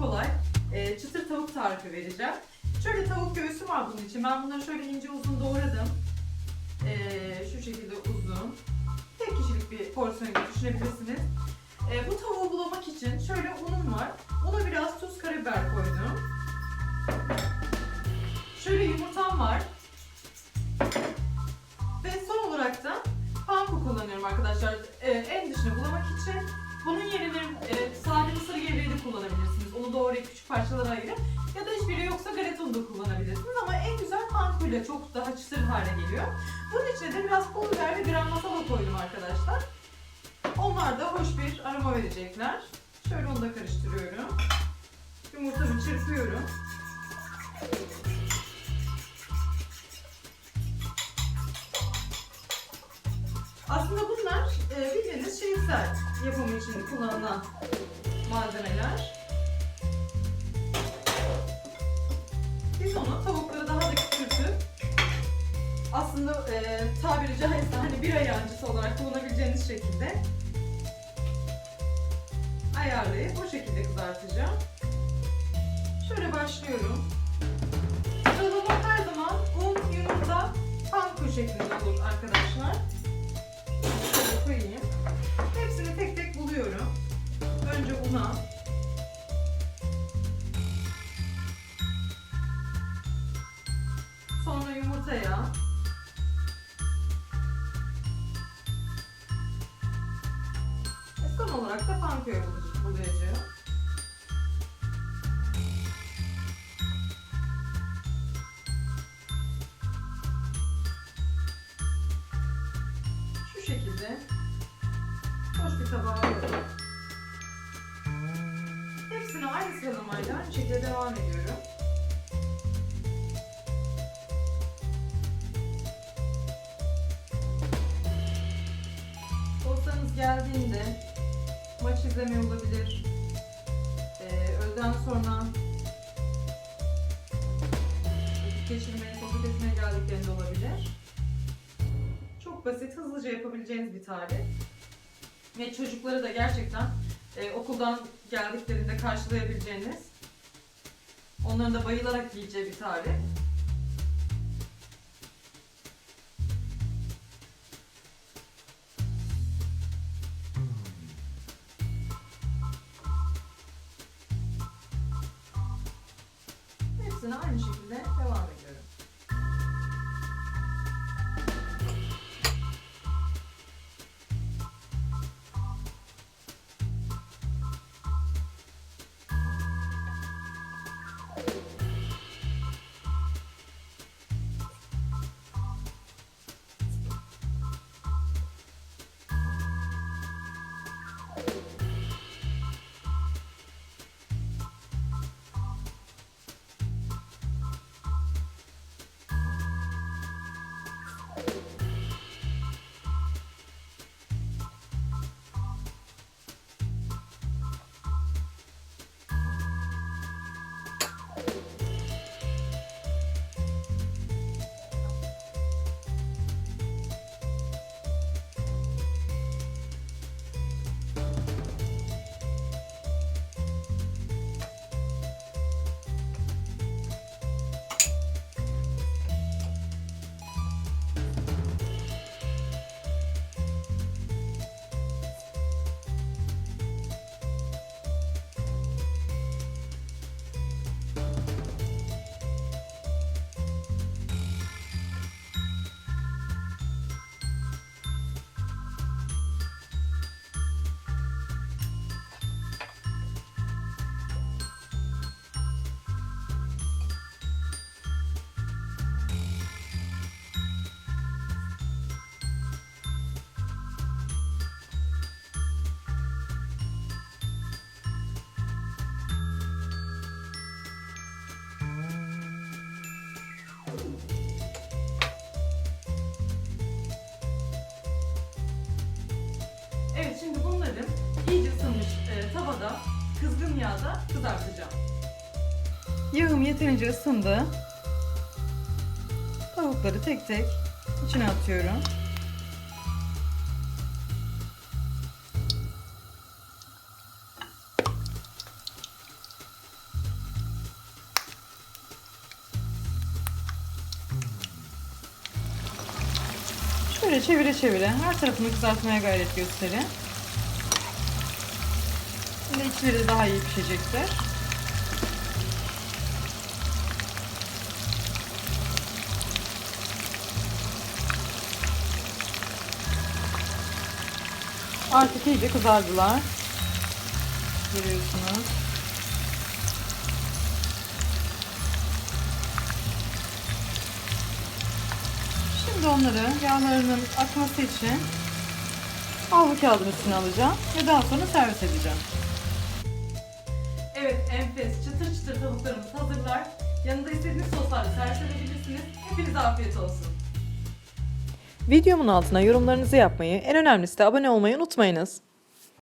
kolay e, çıtır tavuk tarifi vereceğim. Şöyle tavuk göğsü var bunun için. Ben bunları şöyle ince uzun doğradım. E, şu şekilde uzun. Tek kişilik bir porsiyon gibi düşünebilirsiniz. E, bu tavuğu bulamak için şöyle unum var. Una biraz tuz, karabiber koydum. Şöyle yumurtam var. Ve son olarak da panko kullanıyorum arkadaşlar. E, en dışını bulamak için bunun yerine e, Onu doğrayıp küçük parçalara ayırıp ya da hiçbiri yoksa galeta unu da kullanabilirsiniz. Ama en güzel panko ile çok daha çıtır hale geliyor. Bunun içine de biraz pul biber ve gram masala koydum arkadaşlar. Onlar da hoş bir aroma verecekler. Şöyle onu da karıştırıyorum. Yumurtamı çırpıyorum. Aslında bunlar e, bildiğiniz şehitsel yapımı için kullanılan malzemeler. Onu tavukları daha da küçültüp aslında e, tabiri caizse hani bir ayancısı olarak kullanabileceğiniz şekilde ayarlayıp o şekilde kızartacağım. Şöyle başlıyorum. Sıralama her zaman un, yumurta, panko şeklinde olur arkadaşlar. Şöyle koyayım. Hepsini tek tek buluyorum. Önce una. Sonra yumurtaya. Ve son olarak da bulu- bulayacağım. Şu şekilde boş bir tabağa alıyorum. Hepsini aynı sıralamayla aynı devam ediyorum. Geldiğinde maç izlemeye olabilir. Ee, öğleden sonra geçirmeye, sohbet etmeye geldiklerinde olabilir. Çok basit, hızlıca yapabileceğiniz bir tarif. Ve çocukları da gerçekten e, okuldan geldiklerinde karşılayabileceğiniz, onların da bayılarak yiyeceği bir tarif. Hepsini aynı şekilde devam ediyorum. kızgın yağda kızartacağım. Yağım yeterince ısındı. Tavukları tek tek içine atıyorum. Şöyle çevire çevire her tarafını kızartmaya gayret gösterin. Şimdi içleri daha iyi pişecektir. Artık iyice kızardılar. Görüyorsunuz. Şimdi onları yağlarının akması için havlu kağıdın üstüne alacağım ve daha sonra servis edeceğim. Evet enfes çıtır çıtır tavuklarımız hazırlar. Yanında istediğiniz soslarla servis edebilirsiniz. Hepinize afiyet olsun. Videomun altına yorumlarınızı yapmayı, en önemlisi de abone olmayı unutmayınız.